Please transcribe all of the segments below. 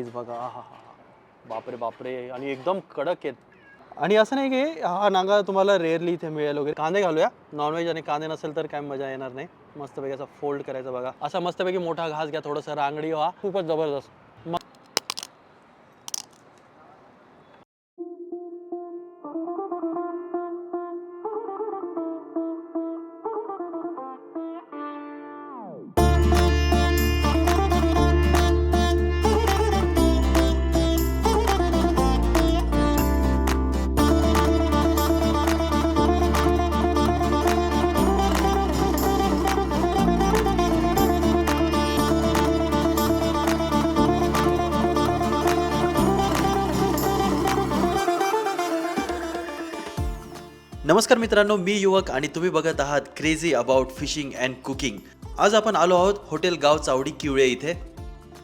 Size बघा हा हा बापरे बापरे. आणि एकदम कडक आहेत. आणि असं नाही की हा नांगा तुम्हाला रेअरली इथे मिळेल वगैरे. कांदे घालूया. नॉनव्हेज आणि कांदे नसेल तर काय मजा येणार नाही. मस्तपैकी असा फोल्ड करायचा बघा. असा मस्तपैकी मोठा घास घ्या थोडंसं रांगडी व्हा. खूपच जबरदस्त. नमस्कार मित्रांनो मी युवक आणि तुम्ही बघत आहात crazy about fishing and cooking आज आपण आलो आहोत हॉटेल गाव चावडी किवळे इथे.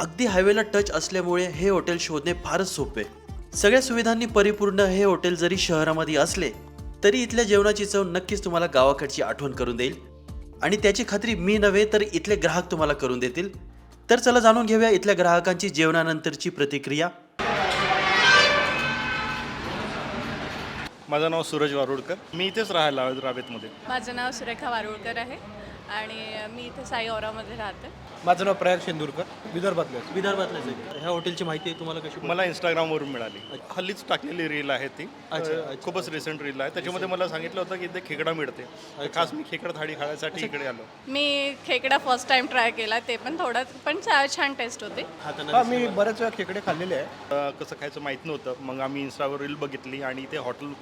अगदी हायवेला टच असल्यामुळे हे हॉटेल शोधणे फारच सोपे. सगळ्या सुविधांनी परिपूर्ण हे हॉटेल जरी शहरामध्ये असले तरी इथल्या जेवणाची चव नक्कीच तुम्हाला गावाकडची आठवण करून देईल. आणि त्याची खात्री मी नव्हे तर इथले ग्राहक तुम्हाला करून देतील. तर चला जाणून घेऊया इथल्या ग्राहकांची जेवणानंतरची प्रतिक्रिया. माझं नाव सूरज वारुडकर मी इथेच राहायला रावेतमध्ये. माझं नाव सुरेखा वारुळकर आहे. आणि मी इथे साई औरामध्ये राहते. माझं नाव प्रयाग शेंदूरकर. विदर्भातलं विदर्भातल्या ह्या हॉटेलची माहिती तुम्हाला कशी मला इंस्टाग्रामवरून मिळाली. हल्लीच टाकलेली रील आहे ती. अच्छा, खूपच रिसेंट रील आहे. त्याच्यामध्ये मला सांगितलं होतं की इथे खेकडा मिळते. खास मी खेकडा थाळी खाण्यासाठी इकडे आलो. मी खेकडा फर्स्ट टाइम ट्राय केला. ते पण थोडं पण छा- छान टेस्ट होते. हा मी बऱ्याच वेळा खेकडे खाल्लेले आहे अ, कसं खायचं माहीत नव्हतं. मग आम्ही इंस्टावर रील बघितली आणि इथे हॉटेल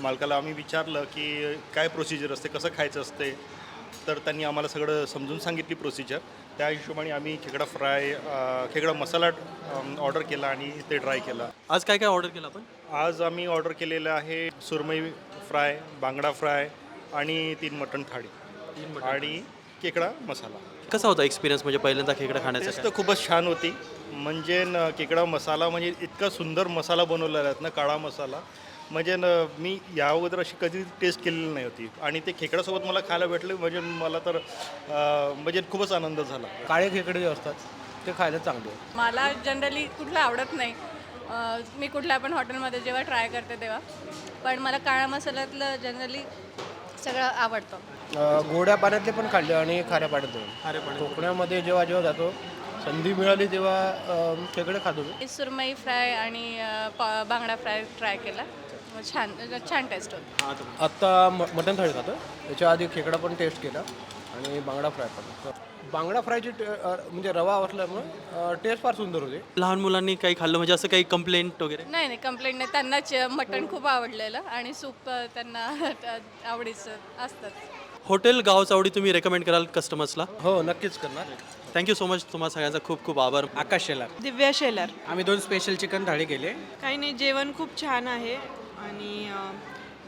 मालकाला आम्ही विचारलं की काय प्रोसिजर असते? कसं खायचं असते? तर त्यांनी आम्हाला सगळं समजून सांगितली प्रोसिजर त्या हिशोबाने आम्ही खेकडा फ्राय खेकडा मसाला ऑर्डर केला आणि ते ट्राय केला. आज काय काय ऑर्डर केलं आपण? आज आम्ही ऑर्डर केलेलं आहे सुरमई फ्राय बांगडा फ्राय आणि तीन मटण थाळी आणि खेकडा मसाला. कसा होता एक्सपिरियन्स म्हणजे पहिल्यांदा खेकडा खाण्याचा तर खूपच छान होती. म्हणजे न खेकडा मसाला म्हणजे इतका सुंदर मसाला बनवलेला आहे ना काळा मसाला. म्हणजे न मी या अगोदर अशी कधी टेस्ट केलेली नाही होती. आणि ते खेकड्यासोबत मला खायला भेटले म्हणजे मला तर अं, म्हणजे खूपच आनंद झाला. काळे खेकडे जे असतात ते खायला चांगले. मला जनरली कुठलं आवडत नाही. अं, मी कुठल्या पण हॉटेलमध्ये जेव्हा ट्राय करते तेव्हा. पण मला काळ्या मसाल्यातलं जनरली सगळं आवडतं. अं, गोड्या पाण्यातले पण खाल्ले आणि खाऱ्या पाण्यातले. पण. कोकणामध्ये जेव्हा जेव्हा जातो संधी मिळाली तेव्हा अं, खेकडे खातो मी. मी सुरमई फ्राय आणि अं, पा- बांगडा फ्राय ट्राय केला. छान छान टेस्ट होतं. आत्ता म मटण थाळी खातो त्याच्या आधी खेकडा पण टेस्ट केला आणि बांगडा फ्राय पण. तर बांगडा फ्रायची टे- अं, म्हणजे रवा असल्यामुळे टेस्ट फार सुंदर होते. लहान मुलांनी काही खाल्लं म्हणजे असं काही कंप्लेंट वगैरे? नाही नाही कंप्लेंट नाही. त्यांना च- मटण खूप आवडलेलं आणि सूप अ, त्यांना आवडीचं असतं हॉटेल गाव चावडी तुम्ही रेकमेंड कराल कस्टमर्सला हो नक्कीच करणार. थँक्यू सो मच तुम्हाला सगळ्यांचा खूप खूप आभार. आकाश शेलार. दिव्या शेलार. आम्ही दोन स्पेशल चिकन थाळी केले. काही नाही जेवण खूप छान आहे. आणि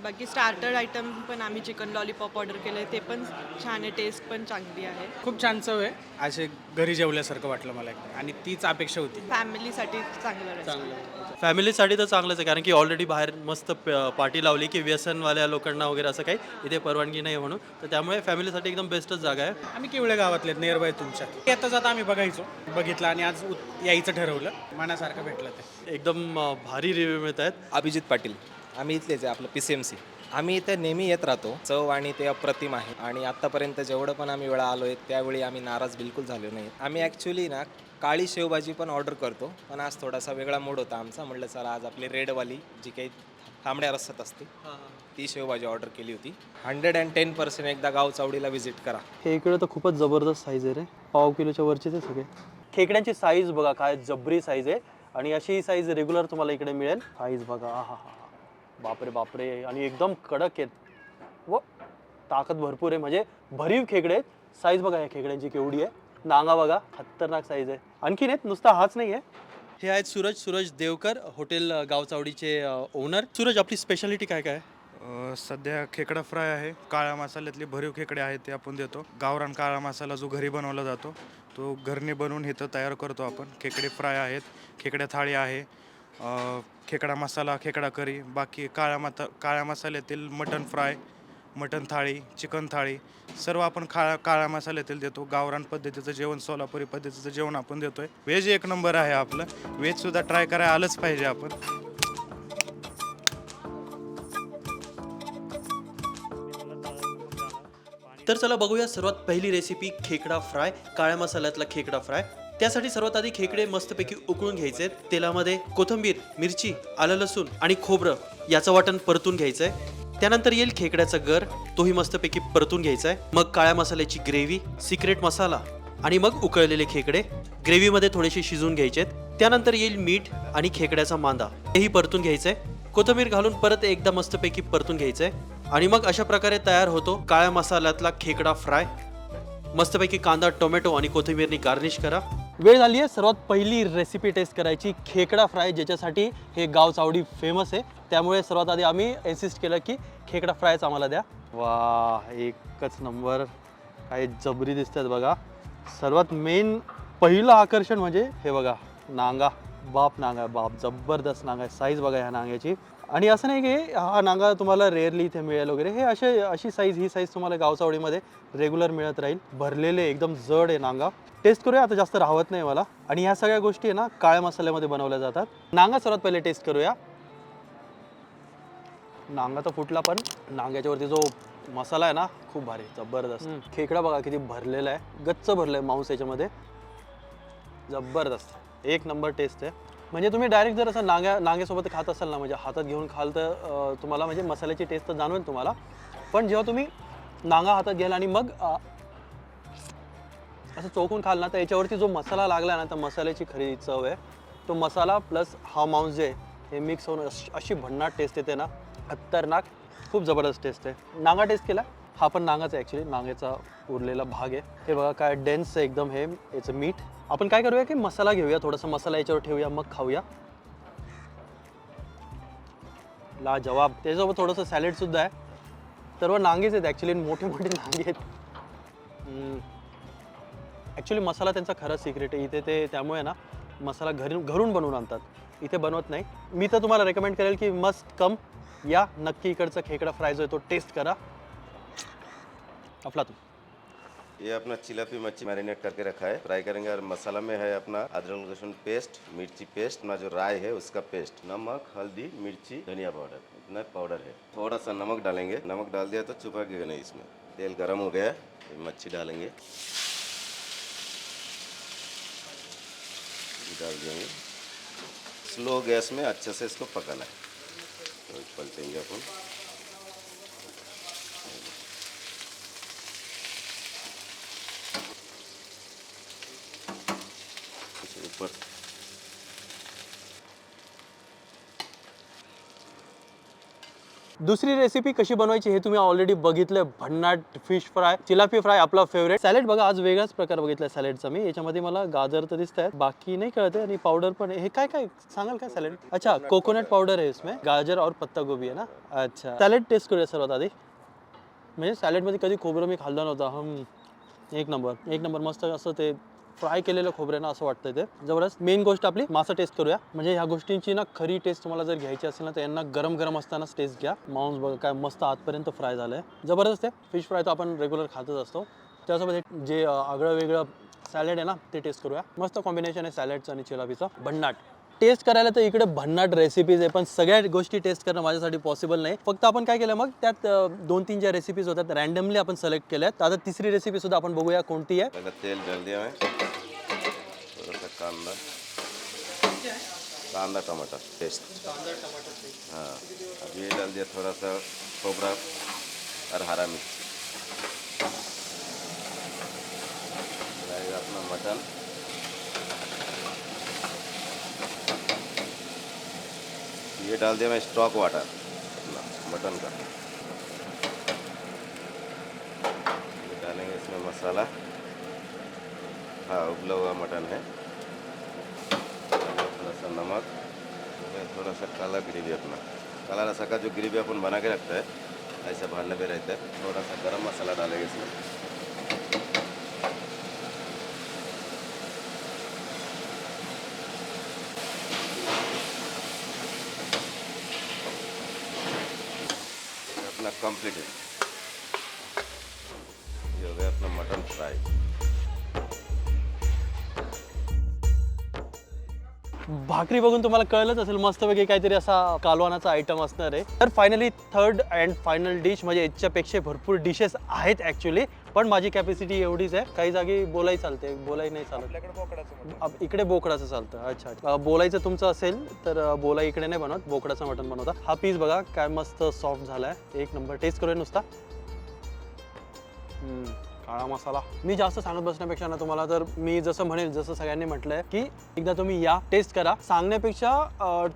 बाकी स्टार्टर आयटम पण आम्ही चिकन लॉलीपॉप ऑर्डर केलं आहे ते पण छान आहे टेस्ट पण चांगली आहे. खूप छान चव आहे. असे घरी जेवल्यासारखं वाटलं मला एकदम आणि तीच अपेक्षा होती. फॅमिलीसाठी चांगलं restaurant. फॅमिलीसाठी तर चांगलंच आहे कारण की ऑलरेडी बाहेर मस्त प- पार्टी लावली की व्यसनवाल्या लोकांना वगैरे असं काही इथे परवानगी नाही म्हणून. तर त्यामुळे फॅमिलीसाठी एकदम बेस्टच जागा आहे. आम्ही केवळे गावातले नियर बाय तुमच्या. येता जाता आम्ही बघायचो. बघितलं आणि आज उत- यायचं ठरवलं. मनासारखं भेटलं ते. एकदम अं, भारी रिव्ह्यू मिळत आहेत. अभिजित पाटील. आम्ही इथलेच आहे आपलं पी सी एम सी आम्ही इथे नेहमी येत राहतो. चव आणि ते अप्रतिम आहे. आणि आत्तापर्यंत जेवढं पण आम्ही वेळा आलो आहे त्यावेळी आम्ही नाराज बिलकुल झालो नाही. आम्ही ॲक्च्युली ना काळी शेवभाजी पण ऑर्डर करतो. पण आज थोडासा वेगळा मूड होता आमचा. म्हटलं चला आज आपली रेडवाली जी काही तांबड्या रस्त्यात असते ती शेवभाजी ऑर्डर केली होती. हंड्रेड अँड टेन पर्सेंट एकदा गाव चावडीला व्हिजिट करा. हे इकडे तर खूपच जबरदस्त साईज आहे रे. पाव किलोच्या वरचे ते सगळे. खेकड्यांची साईज बघा काय जबरी साईज आहे. आणि अशी साईज रेग्युलर तुम्हाला इकडे मिळेल. साईज बघा हा हा हा बापरे बापरे. आणि एकदम कडक आहेत. व ताकद भरपूर आहे. म्हणजे भरीव खेकडे आहेत. साईज बघा या खेकड्यांची केवढी आहे. नांगा बघा. खतरनाक साईज आहे. आणखीन आहेत. नुसता हाच नाही आहे हे आहेत सूरज सूरज देवकर हॉटेल गावचावडीचे ओनर सूरज आपली स्पेशालिटी काय काय? अ, सध्या खेकडा फ्राय आहे. काळ्या मसाल्यातले भरीव खेकडे आहेत ते आपण देतो. गावरान काळा मसाला जो घरी बनवला जातो तो घरने बनवून इथं तयार करतो आपण. खेकडे फ्राय आहेत. खेकड्या थाळी आहे. खेकडा मसाला खेकडा करी बाकी काळ्या माता काळ्या मसाल्यातील mutton fry mutton thali chicken thali सर्व आपण काळ्या काळ्या मसाल्यातील देतो. गावरान पद्धतीचं जेवण सोलापुरी पद्धतीचं जेवण आपण देतोय. व्हेज एक नंबर आहे आपलं. व्हेजसुद्धा ट्राय करायला आलंच पाहिजे आपण. तर चला बघूया सर्वात पहिली रेसिपी खेकडा फ्राय काळ्या मसाल्यातला खेकडा फ्राय त्यासाठी सर्वात आधी खेकडे मस्तपैकी उकळून घ्यायचे. तेलामध्ये कोथिंबीर मिरची आलं लसूण आणि खोबरं याचं वाटण परतून घ्यायचंय. त्यानंतर येईल खेकड्याचा गर तोही मस्तपैकी परतून घ्यायचा आहे मग काळ्या मसाल्याची ग्रेव्ही सिक्रेट मसाला आणि मग उकळलेले खेकडे. ग्रेव्हीमध्ये थोडेसे शिजवून घ्यायचे त्यानंतर येईल मीठ आणि खेकड्याचा मांदा. हेही परतून घ्यायचंय. कोथिंबीर घालून परत एकदा मस्तपैकी परतून घ्यायचंय. आणि मग अशा प्रकारे तयार होतो काळ्या मसाल्यातला खेकडा फ्राय. मस्तपैकी कांदा टोमॅटो आणि कोथिंबीरनी गार्निश करा. वेळ झाली आहे. सर्वात पहिली रेसिपी टेस्ट करायची. खेकडा फ्राय ज्याच्यासाठी हे गाव चावडी फेमस आहे. त्यामुळे सर्वात आधी आम्ही इन्सिस्ट केलं की खेकडा फ्रायच आम्हाला द्या. वा एकच नंबर काय जबरी दिसतात बघा. सर्वात मेन पहिलं आकर्षण म्हणजे हे बघा नांगा. बाप नांगा बाप. जबरदस्त नांगा आहे. साईज बघा ह्या नांग्याची. आणि असं नाही की हा नांगा तुम्हाला रेअरली इथे मिळेल वगैरे. हे असे अशी साईज ही साईज तुम्हाला गावचावडीमध्ये रेग्युलर मिळत राहील. भरलेले एकदम जड आहे नांगा. टेस्ट करूया आता जास्त राहत नाही मला. आणि ह्या सगळ्या गोष्टी आहे ना काळ्या मसाल्यामध्ये बनवल्या जातात. नांगा सर्वात पहिले टेस्ट करूया. नांगा तर फुटला पण नांग्याच्यावरती जो मसाला आहे ना खूप भारी जबरदस्त. खेकडा बघा किती भरलेला आहे. गच्च भरलं आहे मांस याच्यामध्ये. जबरदस्त. एक नंबर टेस्ट आहे. म्हणजे तुम्ही डायरेक्ट जर असं नांग्या नांग्यासोबत खात असाल ना म्हणजे हातात घेऊन खाल तर तुम्हाला म्हणजे मसाल्याची टेस्ट तर जाणवेल तुम्हाला. पण जेव्हा तुम्ही नांगा हातात घ्याल आणि मग असं चोखून खाल ना तर याच्यावरती जो मसाला लागला ना तर मसाल्याची खरी चव आहे. तो मसाला प्लस हा मांस जे आहे, हे मिक्स होऊन अशी- अशी भन्नाट टेस्ट येते ना. खतरनाक खूप जबरदस्त टेस्ट आहे. नांगा टेस्ट केला? हा पण नांगाच ॲक्च्युली नांगेचा उरलेला भाग आहे. हे बघा काय डेन्स आहे एकदम हे. याचं मीठ आपण काय करूया की मसाला घेऊया थोडासा मसाला याच्यावर ठेवूया मग खाऊया. ला जवाब त्याच्यासोबत थोडंसं सॅलेड सुद्धा आहे. सर्व नांगेच आहेत ॲक्च्युली मोठे मोठे नांगे आहेत. ॲक्च्युली मसाला त्यांचा खरा सिक्रेट आहे. इथे ते त्यामुळे ना मसाला घरी घरून बनवून आणतात. इथे बनवत नाही. मी तर तुम्हाला रेकमेंड करेल की मस्ट कम या. नक्की इकडचा खेकडा फ्राय जो आहे तो टेस्ट करा. आपला तू ये अपना चिलापी मच्छी मैरिनेट करके रखा है। फ्राई करेंगे और मसाला में है अपना अदरक लहसुन पेस्ट, मिर्ची पेस्ट, अपना जो राय है उसका पेस्ट, नमक, हल्दी, मिर्ची, धनिया पाउडर, इतना पाउडर है। थोड़ा सा नमक डालेंगे। नमक डाल दिया तो चुपकेगा नहीं इसमें। तेल गर्म हो गया मच्छी डालेंगे। डाल देंगे। स्लो गैस में अच्छे से इसको पकाना है। दुसरी रेसिपी कशी बनवायची हे तुम्ही ऑलरेडी बघितलं भन्नाट फिश फ्राय चिलापी फ्राय आपला फेवरेट सॅलेड बघा आज वेगळाच प्रकार बघितला सॅलेडचा मी. याच्यामध्ये मला गाजर तर दिसत आहे बाकी नाही कळत आहे. आणि पावडर पण आहे. हे काय काय? सांगाल काय सॅलेड अच्छा कोकोनट पावडर आहे इसमें. गाजर और पत्ता गोबी आहे ना? अच्छा. सॅलेड टेस्ट करूया सर्वात आधी. म्हणजे सॅलेडमध्ये कधी खोबरं मी खाल्लं नव्हतं. हम एक नंबर. एक नंबर. मस्त असं ते फ्राय केलेलं खोबरं ना असं वाटतं ते. जबरदस्त. मेन गोष्ट आपली मासा टेस्ट करूया. म्हणजे ह्या गोष्टींची ना खरी टेस्ट तुम्हाला जर घ्यायची असेल ना तर यांना गरम गरम असतानाच टेस्ट घ्या. मांस बघा काय मस्त आतपर्यंत फ्राय झालं आहे जबरदस्त आहे. फिश फ्राय तर आपण रेग्युलर खातच असतो. त्यासोबत जे आगळं वेगळं सॅलड आहे ना ते टेस्ट करूया. मस्त कॉम्बिनेशन आहे सॅलडचं आणि चिलाबीचं भन्नाट. टेस्ट करायला तर इकडे भन्नाट रेसिपीज आहे पण सगळ्या गोष्टी टेस्ट करणं माझ्यासाठी पॉसिबल नाही. फक्त आपण काय केलं मग त्यात दोन तीन ज्या रेसिपीज होत्या रँडमली आपण सिलेक्ट केल्या आहेत आता तिसरी रेसिपी सुद्धा आपण बघूया कोणती आहे. तेल जल्दी मैं थोड़ा सा कांदा। कांदा टमाटर पेस्ट हाँ अब ये डाल दिया थोड़ा सा खोबरा और हरा मिर्च। अपना मटन। ये डाल दिया मैं स्टॉक वाटर अपना मटन का। ये डालेंगे इसमें मसाला। हाँ उबला हुआ मटन है। नमक थोड़ा सा काला ग्रेवी अपना। काला रसा का जो ग्रेवी अपन बना के रखते हैं ऐसे भरने में रहते हैं थोड़ा सा गरम मसाला डालेंगे इसमें। अपना कंप्लीट है। ये हो गया अपना मटन फ्राई भाकरी बघून तुम्हाला कळलंच असेल मस्तपैकी काहीतरी असा कालवानाचा आयटम असणार आहे. तर finally third and final dish म्हणजे याच्यापेक्षा भरपूर डिशेस आहेत ॲक्च्युली पण माझी कॅपॅसिटी एवढीच आहे. काही जागी बोलाई चालते बोलाई नाही चालत. अब- इकडे बोकडाचं चालतं. अच्छा अच्छा. बोलायचं तुमचं असेल तर अं, बोलाई इकडे नाही बनवत बोकडाचं मटण बनवता. हा पीस बघा काय मस्त सॉफ्ट झाला आहे एक नंबर टेस्ट करूया नुसता. काळा मसाला. मी जास्त सांगत बसण्यापेक्षा ना तुम्हाला तर मी जसं म्हणेल जसं सगळ्यांनी म्हटलंय की एकदा तुम्ही या टेस्ट करा. सांगण्यापेक्षा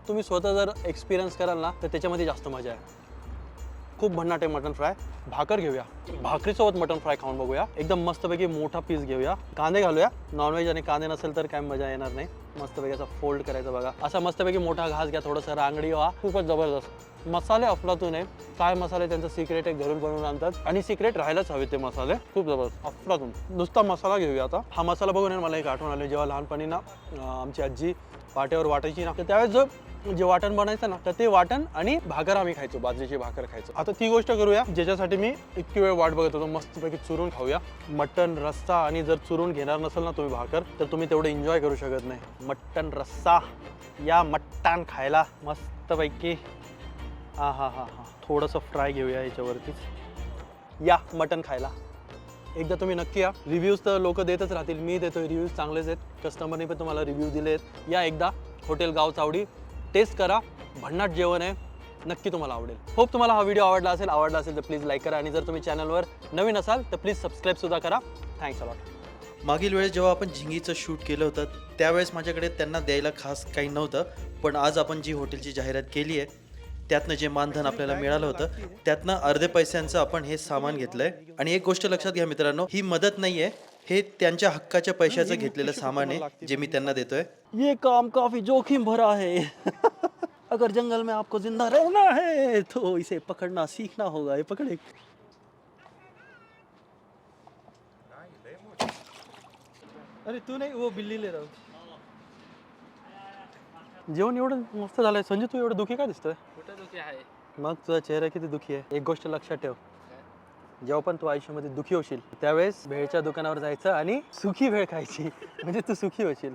तुम्ही स्वतः जर एक्सपिरियन्स कराल ना तर त्याच्यामध्ये जास्त मजा आहे. खूप भन्नाट आहे मटन फ्राय भाकर घेऊया. भाकरीसोबत मटन फ्राय खाऊन बघूया. एकदम मस्तपैकी मोठा पीस घेऊया. कांदे घालूया. नॉनव्हेज आणि कांदे नसेल तर काय मजा येणार नाही. मस्तपैकी असा फोल्ड करायचा बघा. असा मस्तपैकी मोठा घास घ्या थोडंसं रांगडी व्हा. खूपच जबरदस्त. मसाले अफलातून आहे. काय मसाले त्यांचं सिक्रेट आहे घरून बनवून आणतात. आणि सिक्रेट राहायलाच हवे ते मसाले. खूप जबरदस्त. अफलातून. नुसता मसाला घेऊया आता. हा मसाला बघून मला एक आठवण आली. जेव्हा लहानपणी ना आमची आजी वाटेवर वाटायची ना तर त्यावेळेस जो जे वाटण बनायचं ना तर ते वाटण आणि भाकर आम्ही खायचो. बाजरीची भाकर खायचो. आता ती गोष्ट करूया. ज्याच्यासाठी मी इतकी वेळ वाट बघत होतो. मस्तपैकी चुरून खाऊया. मटन रस्सा आणि जर चुरून घेणार नसेल ना तुम्ही भाकर तर तुम्ही तेवढं एन्जॉय करू शकत नाही. मटण रस्सा. या मट्टान खायला मस्तपैकी हा हा हा हा. थोडंसं फ्राय घेऊया याच्यावरतीच. या मटन खायला. एकदा तुम्ही नक्की या. रिव्ह्यूज तर लोक देतच राहतील. मी देतो रिव्ह्यूज चांगलेच आहेत. कस्टमरने पण तुम्हाला रिव्ह्यू दिले आहेत या एकदा. हॉटेल गाव चावडी. टेस्ट करा. भन्नाट जेवण आहे. नक्की तुम्हाला आवडेल. होप तुम्हाला हा व्हिडिओ आवडला असेल. आवडला असेल तर प्लीज लाईक करा. आणि जर तुम्ही चॅनलवर नवीन असाल तर प्लीज सबस्क्राईबसुद्धा करा. थँक्स अलॉट मागील वेळेस जेव्हा आपण झिंगीचं शूट केलं होतं त्यावेळेस माझ्याकडे त्यांना द्यायला खास काही नव्हतं. पण आज आपण जी हॉटेलची जाहिरात केली आहे त्यातनं जे मानधन आपल्याला मिळालं होतं त्यातनं अर्धे पैशांचं आपण हे सामान घेतलंय. आणि एक गोष्ट लक्षात घ्या मित्रांनो ही मदत नाही आहे हे त्यांच्या हक्काच्या पैशाचं घेतलेलं सामान आहे जे मी त्यांना देतोय. ये काम काफी जोखिम भरा है अगर जंगल में आपको जिंदा रहना है तो इसे पकड़ना सीखना होगा ये पकड़े। अरे तू नाही वो बिल्ली ले रहा जेवण एवढं मस्त झालंय. संजय तू एवढं दुखी काय दिसतोय? कुठं दुखी आहे? मग तुझा चेहरा किती दुखी आहे? एक गोष्ट लक्षात ठेव. जेव्हा पण तू आयुष्यामध्ये दुखी होशील त्यावेळेस भेळच्या दुकानावर जायचं आणि सुखी भेळ खायची. म्हणजे तू सुखी होशील.